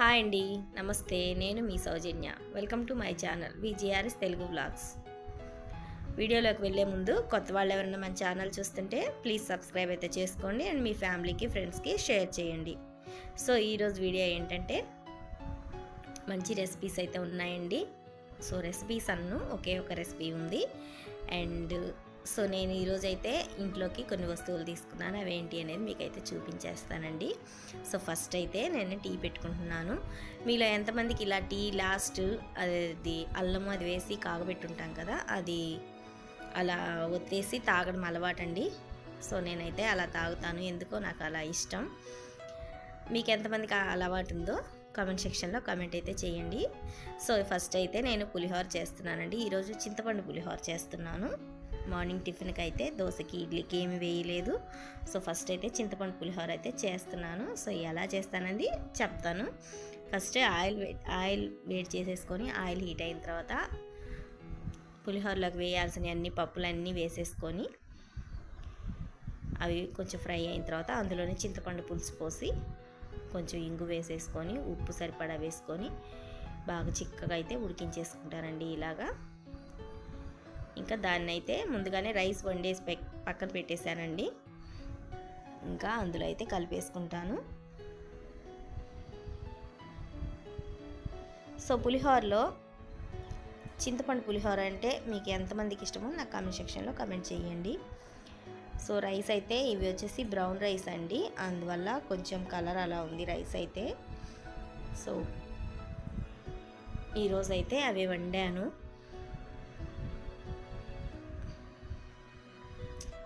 Hi అండి. నమస్తే నేను మీ Soujanya. Welcome to my channel VGRS Telugu blogs వీడియోలోకి వెళ్ళే ముందు కొత్త వాళ్ళు ఎవరైనా మన ఛానల్ చూస్తుంటే ప్లీజ్ సబ్స్క్రైబ్ అయితే చేసుకోండి అండ్ మీ ఫ్యామిలీకి ఫ్రెండ్స్కి షేర్ చేయండి. సో ఈరోజు వీడియో ఏంటంటే మంచి రెసిపీస్ అయితే ఉన్నాయండి. సో రెసిపీస్ అన్ను ఒకే ఒక రెసిపీ ఉంది. అండ్ సో నేను ఈరోజు అయితే ఇంట్లోకి కొన్ని వస్తువులు తీసుకున్నాను. అవేంటి అనేది మీకు అయితే చూపించేస్తానండి. సో ఫస్ట్ అయితే నేను టీ పెట్టుకుంటున్నాను. మీలో ఎంతమందికి ఇలా టీ లాస్ట్ అది అల్లము అది వేసి కాగబెట్టుంటాం కదా అది అలా ఒత్తేసి తాగడం అలవాటండి. సో నేనైతే అలా తాగుతాను. ఎందుకో నాకు అలా ఇష్టం. మీకు ఎంతమందికి అలవాటు ఉందో కామెంట్ సెక్షన్లో కామెంట్ అయితే చేయండి. సో ఫస్ట్ అయితే నేను పులిహోర చేస్తున్నానండి. ఈరోజు చింతపండు పులిహోర చేస్తున్నాను. మార్నింగ్ టిఫిన్కి అయితే దోశకి ఇడ్లీకి ఏమి వేయలేదు. సో ఫస్ట్ అయితే చింతపండు పులిహోర అయితే చేస్తున్నాను. సో ఎలా చేస్తానది చెప్తాను. ఫస్ట్ ఆయిల్ వే ఆయిల్ వేడి చేసేసుకొని ఆయిల్ హీట్ అయిన తర్వాత పులిహోరలోకి వేయాల్సిన అన్ని పప్పులన్నీ వేసేసుకొని అవి కొంచెం ఫ్రై అయిన తర్వాత అందులోనే చింతపండు పులుసు పోసి కొంచెం ఇంగు వేసేసుకొని ఉప్పు సరిపడా వేసుకొని బాగా చిక్కగా అయితే ఉడికించేసుకుంటానండి ఇలాగా. ఇంకా దాన్ని అయితే ముందుగానే రైస్ వండేసి పక్కన పెట్టేశానండి. ఇంకా అందులో అయితే కలిపేసుకుంటాను. సో పులిహోరలో చింతపండు పులిహోర అంటే మీకు ఎంతమందికి ఇష్టమో నాకు కామెంట్ సెక్షన్లో కామెంట్ చేయండి. సో రైస్ అయితే ఇవి వచ్చేసి బ్రౌన్ రైస్ అండి. అందువల్ల కొంచెం కలర్ అలా ఉంది రైస్ అయితే. సో ఈరోజైతే అవి వండాను.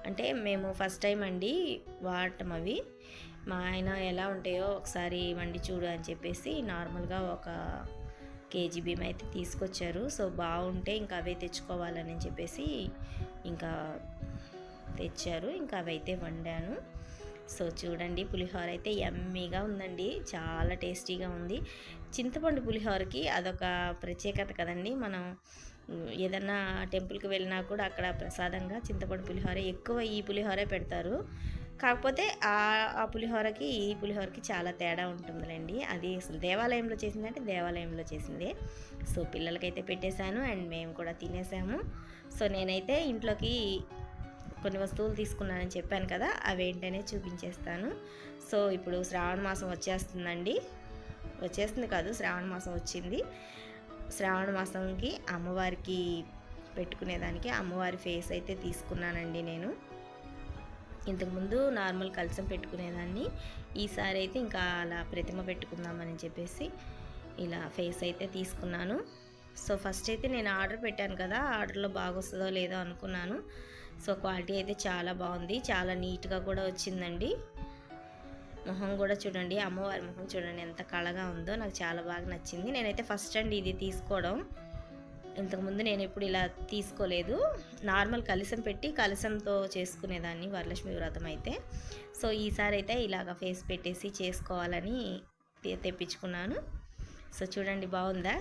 అంటే మేము ఫస్ట్ టైం అండి వాడటం అవి. మా ఆయన ఎలా ఉంటాయో ఒకసారి వండి చూడు అని చెప్పేసి నార్మల్గా ఒక కేజీ బియ్యం అయితే తీసుకొచ్చారు. సో బాగుంటే ఇంకా అవే తెచ్చుకోవాలని చెప్పేసి ఇంకా తెచ్చారు. ఇంకా అవి అయితే వండాను. సో చూడండి పులిహోర అయితే ఎమ్మీగా ఉందండి. చాలా టేస్టీగా ఉంది. చింతపండు పులిహోరకి అదొక ప్రత్యేకత కదండి. మనం ఏదన్నా టెంపుల్కి వెళ్ళినా కూడా అక్కడ ప్రసాదంగా చింతపండు పులిహోర ఎక్కువ ఈ పులిహోరే పెడతారు. కాకపోతే ఆ ఆ పులిహోరకి ఈ పులిహోరకి చాలా తేడా ఉంటుందిలేండి. అది అసలు దేవాలయంలో చేసిందంటే దేవాలయంలో చేసిందే. సో పిల్లలకైతే పెట్టేశాను అండ్ మేము కూడా తినేసాము. సో నేనైతే ఇంట్లోకి కొన్ని వస్తువులు తీసుకున్నానని చెప్పాను కదా అవి ఏంటనే చూపించేస్తాను. సో ఇప్పుడు శ్రావణ మాసం వచ్చేస్తుందండి. వచ్చేస్తుంది కాదు శ్రావణ మాసం వచ్చింది. శ్రావణ మాసంకి అమ్మవారికి పెట్టుకునేదానికి అమ్మవారి ఫేస్ అయితే తీసుకున్నానండి నేను. ఇంతకుముందు నార్మల్ కలసం పెట్టుకునేదాన్ని. ఈసారి అయితే ఇంకా అలా ప్రతిమ పెట్టుకుందామని చెప్పేసి ఇలా ఫేస్ అయితే తీసుకున్నాను. సో ఫస్ట్ అయితే నేను ఆర్డర్ పెట్టాను కదా ఆర్డర్లో బాగొస్తుందో లేదో అనుకున్నాను. సో క్వాలిటీ అయితే చాలా బాగుంది. చాలా నీట్గా కూడా వచ్చిందండి. మొహం కూడా చూడండి అమ్మవారి మొహం చూడండి ఎంత కళగా ఉందో నాకు చాలా బాగా నచ్చింది. నేనైతే ఫస్ట్ అండి ఇది తీసుకోవడం. ఇంతకుముందు నేను ఎప్పుడు ఇలా తీసుకోలేదు. నార్మల్ కలసం పెట్టి కలసంతో చేసుకునేదాన్ని వరలక్ష్మి వ్రతం అయితే. సో ఈసారి అయితే ఇలాగ ఫేస్ పెట్టేసి చేసుకోవాలని తెప్పించుకున్నాను. సో చూడండి బాగుందా?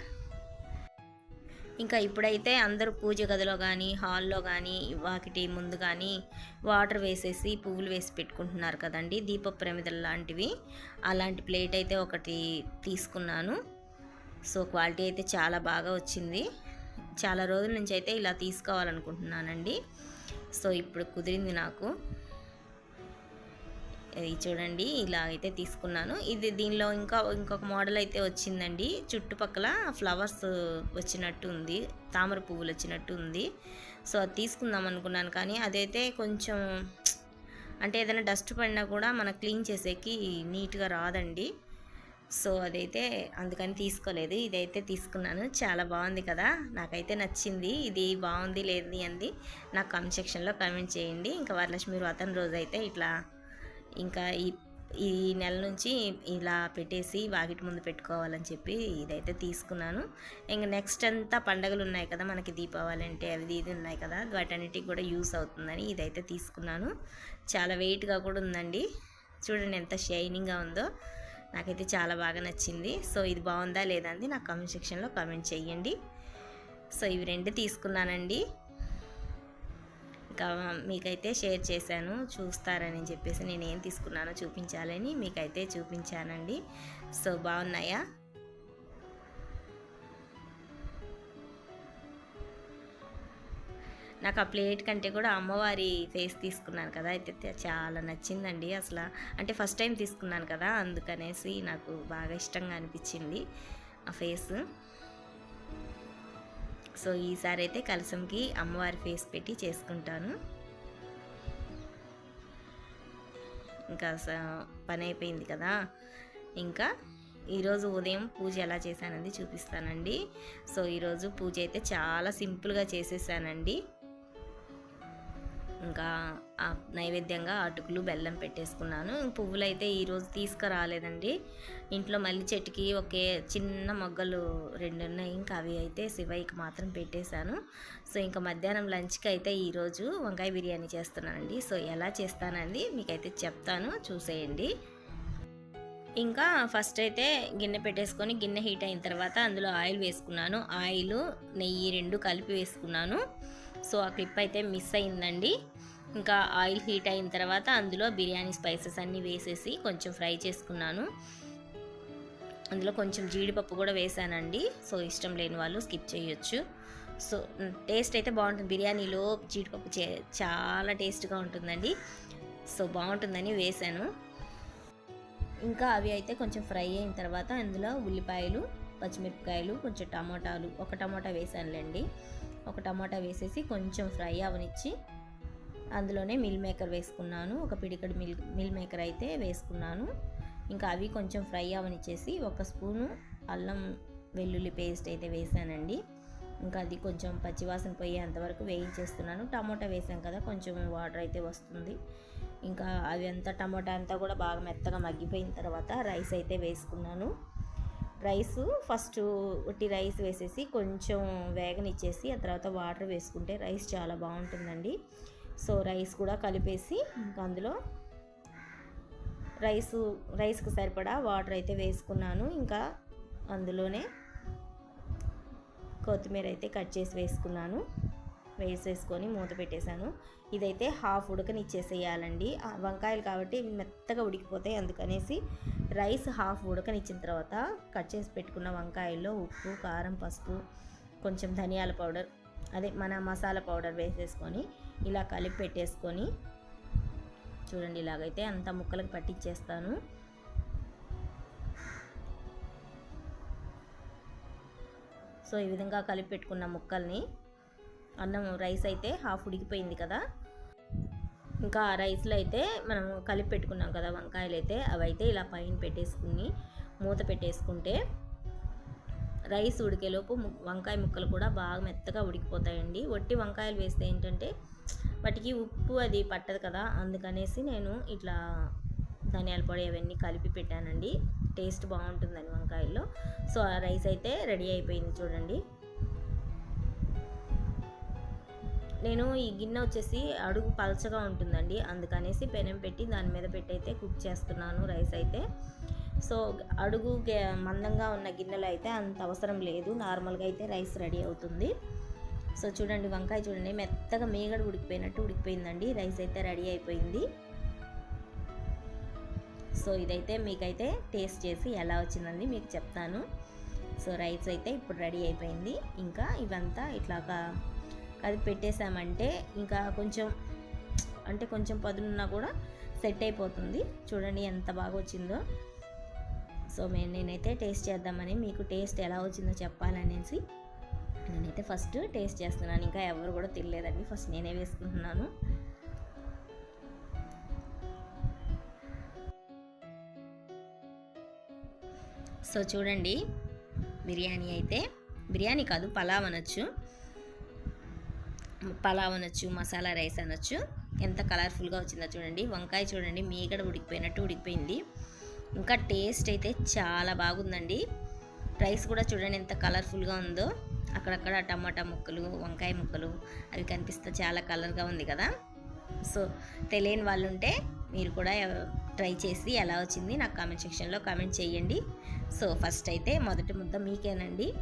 ఇంకా ఇప్పుడైతే అందరూ పూజ గదిలో కానీ హాల్లో కానీ వాకిటి ముందు కానీ వాటర్ వేసేసి పువ్వులు వేసి పెట్టుకుంటున్నారు కదండి. దీప ప్రమిదలు లాంటివి. అలాంటి ప్లేట్ అయితే ఒకటి తీసుకున్నాను. సో క్వాలిటీ అయితే చాలా బాగా వచ్చింది. చాలా రోజుల నుంచి అయితే ఇలా తీసుకోవాలనుకుంటున్నానండి. సో ఇప్పుడు కుదిరింది నాకు. ఇది చూడండి ఇలా అయితే తీసుకున్నాను. ఇది దీనిలో ఇంకా ఇంకొక మోడల్ అయితే వచ్చిందండి. చుట్టుపక్కల ఫ్లవర్స్ వచ్చినట్టు ఉంది తామర పువ్వులు వచ్చినట్టు ఉంది. సో అది తీసుకుందాం అనుకున్నాను కానీ అదైతే కొంచెం అంటే ఏదైనా డస్ట్ పడినా కూడా మనం క్లీన్ చేసేకి నీట్గా రాదండి. సో అదైతే అందుకని తీసుకోలేదు. ఇదైతే తీసుకున్నాను. చాలా బాగుంది కదా. నాకైతే నచ్చింది. ఇది బాగుంది లేదు అంది. నాకు కామెంట్ సెక్షన్లో కామెంట్ చేయండి. ఇంకా వరలక్ష్మి వ్రతం రోజు అయితే ఇట్లా ఇంకా ఈ ఈ నెల నుంచి ఇలా పెట్టేసి వాకిటి ముందు పెట్టుకోవాలని చెప్పి ఇదైతే తీసుకున్నాను. ఇంకా నెక్స్ట్ అంతా పండగలు ఉన్నాయి కదా మనకి దీపావళి అంటే అవి ఇది ఉన్నాయి కదా వాటన్నిటికి కూడా యూస్ అవుతుందని ఇదైతే తీసుకున్నాను. చాలా వెయిట్గా కూడా ఉందండి. చూడండి ఎంత షైనింగ్గా ఉందో. నాకైతే చాలా బాగా నచ్చింది. సో ఇది బాగుందా లేదా అని నాకు కామెంట్ సెక్షన్లో కామెంట్ చేయండి. సో ఇవి రెండు తీసుకున్నానండి. మీకైతే షేర్ చేశాను చూస్తారని చెప్పేసి నేను ఏం తీసుకున్నానో చూపించాలని మీకైతే చూపించానండి. సో బాగున్నాయా? నాకు ఆ ప్లేట్ కంటే కూడా అమ్మవారి ఫేస్ తీసుకున్నాను కదా అయితే చాలా నచ్చిందండి అసలు. అంటే ఫస్ట్ టైం తీసుకున్నాను కదా అందుకనేసి నాకు బాగా ఇష్టంగా అనిపించింది ఆ ఫేస్. సో ఈసారి అయితే కలసంకి అమ్మవారి ఫేస్ పెట్టి చేసుకుంటాను. ఇంకా స- పని అయిపోయింది కదా. ఇంకా ఈరోజు ఉదయం పూజ ఎలా చేశానండి చూపిస్తానండి. సో ఈరోజు పూజ అయితే చాలా సింపుల్గా చేసేసానండి. ఇంకా నైవేద్యంగా అటుకులు బెల్లం పెట్టేసుకున్నాను. పువ్వులు అయితే ఈరోజు తీసుకురాలేదండి. ఇంట్లో మల్లి చెట్టుకి ఒకే చిన్న మొగ్గలు రెండు ఉన్నాయి ఇంకా అవి అయితే శివయ్యకి మాత్రం పెట్టేశాను. సో ఇంకా మధ్యాహ్నం లంచ్కి అయితే ఈరోజు వంకాయ బిర్యానీ చేస్తున్నానండి. సో ఎలా చేస్తానండి మీకైతే చెప్తాను. చూసేయండి. ఇంకా ఫస్ట్ అయితే గిన్నె పెట్టేసుకొని గిన్నె హీట్ అయిన తర్వాత అందులో ఆయిల్ వేసుకున్నాను. ఆయిల్ నెయ్యి రెండు కలిపి వేసుకున్నాను. సో ఆ క్లిప్ అయితే మిస్ అయిందండి. ఇంకా ఆయిల్ హీట్ అయిన తర్వాత అందులో బిర్యానీ స్పైసెస్ అన్నీ వేసేసి కొంచెం ఫ్రై చేసుకున్నాను. అందులో కొంచెం జీడిపప్పు కూడా వేసానండి. సో ఇష్టం లేని వాళ్ళు స్కిప్ చేయొచ్చు. సో టేస్ట్ అయితే బాగుంటుంది. బిర్యానీలో జీడిపప్పు చే చాలా టేస్ట్గా ఉంటుందండి. సో బాగుంటుందని వేసాను. ఇంకా అవి అయితే కొంచెం ఫ్రై అయిన తర్వాత అందులో ఉల్లిపాయలు పచ్చిమిరపకాయలు కొంచెం టమాటాలు ఒక టమాటా వేసానులేండి. ఒక టమాటా వేసేసి కొంచెం ఫ్రై అవనిచ్చి అందులోనే మిల్ మేకర్ వేసుకున్నాను. ఒక పిడికడు మిల్ మిల్ మేకర్ అయితే వేసుకున్నాను. ఇంకా అవి కొంచెం ఫ్రై అవనిచ్చేసి ఒక స్పూను అల్లం వెల్లుల్లి పేస్ట్ అయితే వేసానండి. ఇంకా అది కొంచెం పచ్చివాసన పోయేంత వరకు వేయించేస్తున్నాను. టమాటా వేసాం కదా కొంచెం వాటర్ అయితే వస్తుంది. ఇంకా అవి అంతా టమాటా అంతా కూడా బాగా మెత్తగా మగ్గిపోయిన తర్వాత రైస్ అయితే వేసుకున్నాను. రైస్ ఫస్ట్ ఉట్టి రైస్ వేసేసి కొంచెం వేగనిచ్చేసి ఆ తర్వాత వాటర్ వేసుకుంటే రైస్ చాలా బాగుంటుందండి. సో రైస్ కూడా కలిపేసి ఇంకా అందులో రైస్ రైస్కి సరిపడా వాటర్ అయితే వేసుకున్నాను. ఇంకా అందులోనే కొత్తిమీర అయితే కట్ చేసి వేసుకున్నాను. వేసేసుకొని మూత పెట్టేశాను. ఇదైతే హాఫ్ ఉడకనిచ్చేసేయాలండి. వంకాయలు కాబట్టి మెత్తగా ఉడికిపోతాయి అందుకనేసి రైస్ హాఫ్ ఉడకనిచ్చిన తర్వాత కట్ చేసి పెట్టుకున్న వంకాయల్లో ఉప్పు కారం పసుపు కొంచెం ధనియాల పౌడర్ అదే మన మసాలా పౌడర్ వేసేసుకొని ఇలా కలిపి పెట్టేసుకొని చూడండి ఇలాగైతే అంత ముక్కలకు పట్టించేస్తాను సో ఈ విధంగా కలిపి పెట్టుకున్న ముక్కల్ని అన్నం రైస్ అయితే హాఫ్ ఉడికిపోయింది కదా. ఇంకా ఆ రైస్లో అయితే మనం కలిపి పెట్టుకున్నాం కదా వంకాయలు అయితే అవి అయితే ఇలా పైన పెట్టేసుకుని మూత పెట్టేసుకుంటే రైస్ ఉడికేలోపు వంకాయ ముక్కలు కూడా బాగా మెత్తగా ఉడికిపోతాయండి. వట్టి వంకాయలు వేస్తే ఏంటంటే వాటికి ఉప్పు అది పట్టదు కదా అందుకనేసి నేను ఇట్లా ధనియాల పొడి అవన్నీ కలిపి పెట్టానండి. టేస్ట్ బాగుంటుందని వంకాయల్లో. సో ఆ రైస్ అయితే రెడీ అయిపోయింది చూడండి. నేను ఈ గిన్నె వచ్చేసి అడుగు పలచగా ఉంటుందండి. అందుకనేసి పెనం పెట్టి దాని మీద పెట్టి అయితే కుక్ చేస్తున్నాను రైస్ అయితే. సో అడుగు మందంగా ఉన్న గిన్నెలో అయితే అంత అవసరం లేదు. నార్మల్గా అయితే రైస్ రెడీ అవుతుంది. సో చూడండి వంకాయ చూడండి మెత్తగా మేగడ ఉడికిపోయినట్టు ఉడికిపోయిందండి. రైస్ అయితే రెడీ అయిపోయింది. సో ఇదైతే మీకైతే టేస్ట్ చేసి ఎలా వచ్చిందండి మీకు చెప్తాను. సో రైస్ అయితే ఇప్పుడు రెడీ అయిపోయింది. ఇంకా ఇవంతా ఇట్లాగా అది పెట్టేసామంటే ఇంకా కొంచెం అంటే కొంచెం పదునున్నా కూడా సెట్ అయిపోతుంది. చూడండి ఎంత బాగా వచ్చిందో. సో మేము నేనైతే టేస్ట్ చేద్దామని మీకు టేస్ట్ ఎలా వచ్చిందో చెప్పాలనేసి నేనైతే ఫస్ట్ టేస్ట్ చేస్తున్నాను. ఇంకా ఎవరు కూడా తినలేదండి. ఫస్ట్ నేనే వేసుకుంటున్నాను. సో చూడండి. బిర్యానీ అయితే బిర్యానీ కాదు పలావ్ అనొచ్చు. పలావ్ అనొచ్చు మసాలా రైస్ అనొచ్చు. ఎంత కలర్ఫుల్గా వచ్చిందో చూడండి. వంకాయ చూడండి మీగడ ఉడికిపోయినట్టు ఉడికిపోయింది. ఇంకా టేస్ట్ అయితే చాలా బాగుందండి. రైస్ కూడా చూడండి ఎంత కలర్ఫుల్గా ఉందో. అక్కడక్కడ టమాటా ముక్కలు వంకాయ ముక్కలు అవి కనిపిస్తే చాలా కలర్గా ఉంది కదా. సో తెలియని వాళ్ళు ఉంటే మీరు కూడా ట్రై చేసి ఎలా వచ్చింది నాకు కామెంట్ సెక్షన్లో కామెంట్ చేయండి. సో ఫస్ట్ అయితే మొదటి ముద్ద మీకేనండి.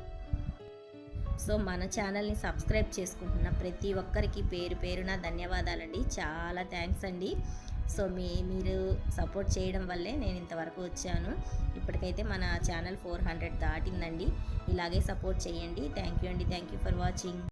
సో మన ఛానల్ని సబ్స్క్రైబ్ చేసుకుంటున్న ప్రతి ఒక్కరికి పేరు పేరున ధన్యవాదాలండి. చాలా థ్యాంక్స్ అండి. సో మీ మీరు సపోర్ట్ చేయడం వల్లే నేను ఇంతవరకు వచ్చాను. ఇప్పటికైతే మన ఛానల్ ఫోర్ హండ్రెడ్ దాటిందండి. ఇలాగే సపోర్ట్ చేయండి. థ్యాంక్ యూ అండి. Thank you for watching.